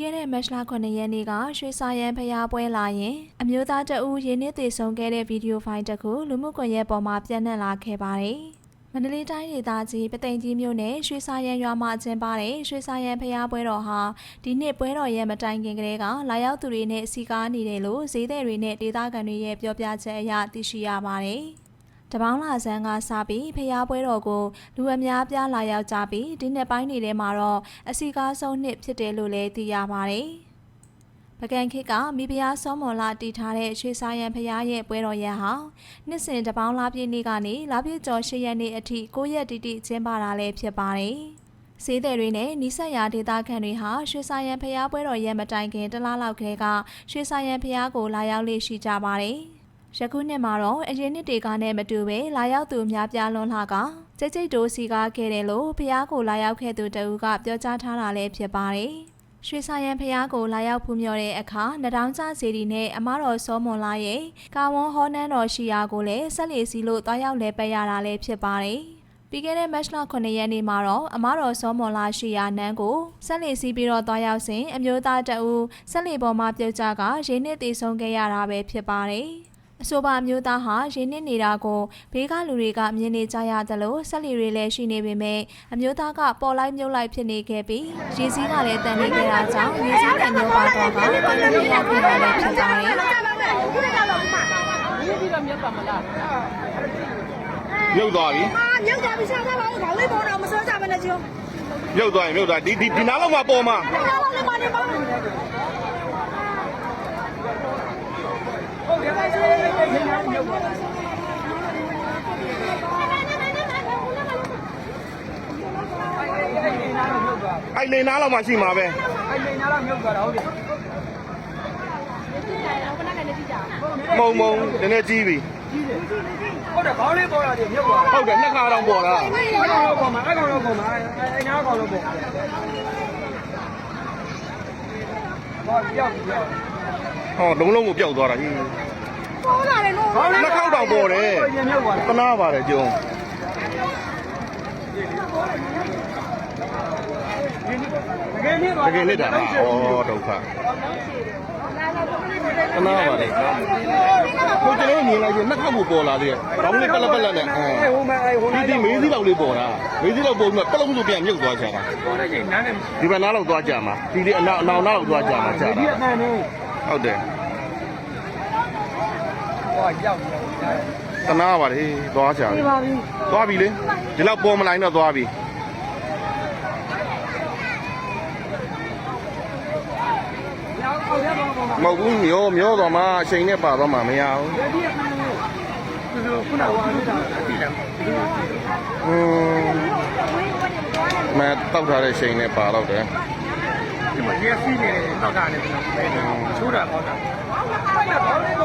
ခဲ့တဲ့မတ်လ9ရက်နေ့ကရွှေစာရန်ဖျားပွဲလာရင်အမျိုးသားတအူးရင်းနှီးတည်ဆုံခဲ့တဲ့ဗီဒီယိုဖိုင်တစ်ခုလူမှုကွန်ရက်ပေါ်မှာပြန့်နှံ့လာခဲ့ပါတယ်။မန္တလေးတိုင်းဒေသကြီးပသိမ်ကြီးမြို့နယ်ရွှေစာရန်ရွာမှာကျင်းပတဲ့ရွှေစာရန်ဖျားပွဲတော်ဟာဒီနှစ်ပွဲတော်ရဲ့မတိုင်ခင်ကလေးကလာရောက်သူတွေနဲ့စီကားနေတယ်လို့ဈေးသည်တွေနဲ့ဒေသခံတွေရဲ့ပြောပြချက်အရသိရှိရပါတယ်။ တပေါင်းလာဆန်းကစပြီးဖျားပွဲတော်ကိုလူအများပြားလာရောက်ကြပြီးဒီနှစ်ပိုင်းတွေထဲမှာတော့အစီကားဆုံးနှစ်ဖြစ်တယ်လို့လည်းသိရပါတယ်။ပကံခေတ်ကမိဖုရားစောမွန်လာတည်ထားတဲ့ရွှေစာရန်ဖျားရဲ့ပွဲတော်ရဟာနှစ်စဉ်တပေါင်းလာပြည့်နေ့ကနေလာပြည့်ကျော်၈ရက်နေ့အထိ9ရက်တိတိကျင်းပတာလည်းဖြစ်ပါတယ်။စေးသည်တွေနဲ့နီးစပ်ရာဒေသခံတွေဟာရွှေစာရန်ဖျားပွဲတော်ရဲ့မတိုင်ခင်တစ်လားလောက်ကလေးကရွှေစာရန်ဖျားကိုလာရောက်လေ့ရှိကြပါတယ်။ ယခုနှစ်မှာတော့အရင်နှစ်တွေကနဲ့မတူပဲလာရောက်သူများပြားလွန်းလာကကြိတ်ကြိတ်တိုးစီကားခဲ့တယ်လို့ဖះကိုလာရောက်ခဲ့သူတဦးကပြောကြားထားတာလည်းဖြစ်ပါတယ်။ရွှေစာရန်ဖះကိုလာရောက်ဖူးမြော်တဲ့အခါနတောင်ကျစီဒီနဲ့အမတော်စောမွန်လာရဲ့ကာဝွန်ဟောနန်းတော်ရှိရာကိုလည်းဆက်လီစီလို့တွားရောက်လဲပက်ရတာလည်းဖြစ်ပါတယ်။ပြီးခဲ့တဲ့မတ်လ9ရက်နေ့မှာတော့အမတော်စောမွန်လာရှိရာနန်းကိုဆက်လီစီးပြီးတော့တွားရောက်စဉ်အမျိုးသားတအူဆက်လီပေါ်မှာပြုတ်ကျကရင်းနှစ်တည်ဆုံးခဲ့ရတာပဲဖြစ်ပါတယ်။ အဆိုပါမျိုးသားဟာရင်းနှီးနေတာကိုဘေးကလူတွေကမြင်နေကြရသလိုဆက်လီတွေလည်းရှိနေပေမဲ့အမျိုးသားကပေါ်လိုက်မြုပ်လိုက်ဖြစ်နေခဲ့ပြီးရေစည်းကလည်းတန်နေခဲ့တာကြောင့်ရေစည်းကမျိုးပါသွားတာတန်နေရခဲ့တာလည်းဖြစ်သွားတယ်မြုပ်သွားပြီ။မြုပ်သွားပြီရှာသွားပါဦး။ခေါင်းလေးပေါ်တော့မစိုးကြပါနဲ့ကျိုး။မြုပ်သွားရင်မြုပ်သွားဒီဒီဒီနားလောက်မှာပေါ်မှာ။ဒီနားလောက်မှာနေပါ့။ အဲ့ဒီနားတော့မြုပ်သွားအဲ့လေနားလောက်မှာရှိမှာပဲအဲ့ဒီနားတော့မြုပ်သွားတာဟုတ်တယ်မုံမုံနည်းနည်းကြီးပြီကြီးတယ်ဟုတ်တယ်ခေါင်းလေးပေါ်လာတယ်မြုပ်သွားဟုတ်တယ်နှစ်ခါတောင်ပေါ်တာအဲ့ကောင်တော့ပေါ်မှာအဲ့ကောင်တော့ပေါ်မှာအဲ့နားကောင်တော့ပေါ်ဟောပြောက်ပြောက်ဟောလုံးလုံးကိုပျောက်သွားတာဟင်း ဆိုးလာတယ်နော်လက်ခောက်တောင်ပေါ်တယ်တနာပါတယ်ကျုံတကယ်နှစ်တကယ်နှစ်တာဩဒုက္ခတနာပါတယ်ကိုကျွန်တော်မြင်လိုက်ရင်နှစ်ခောက်ကိုပေါ်လာသေးတယ်ဘောင်းလေးပက်လက်ပက်လက်နဲ့အဲဟိုမအဲဟိုဒီဒီမေးစည်းလောက်လေးပေါ်တာမေးစည်းလောက်ပေါ်ပြီးပက်လုံးဆိုပြန်မြုပ်သွားကြတာဒီဘက်နားလောက်သွားကြမှာဒီဒီအနောက်အနောက်လောက်သွားကြမှာကြာတာဟုတ်တယ် ရောက်ပြီတနာပါတယ်သွားကြတယ်ဒီပါပြီသွားပြီလေဒီလောက်ပေါ်မလိုက်တော့သွားပြီရောက်အောင်ရပါဘောမှာမဟုတ်ဘူးမျောမျောတော့မှအချိန်နဲ့ပါတော့မှမရဘူးဒီအတန်နေသူခုနကဝါနေတာအတိတယ်อืมမတောက်ထားတဲ့ချိန်နဲ့ပါတော့တယ်ဒီမှာရက်စီးနေတယ်တောက်တာနေတယ်ချိုးတာပေါ့တာ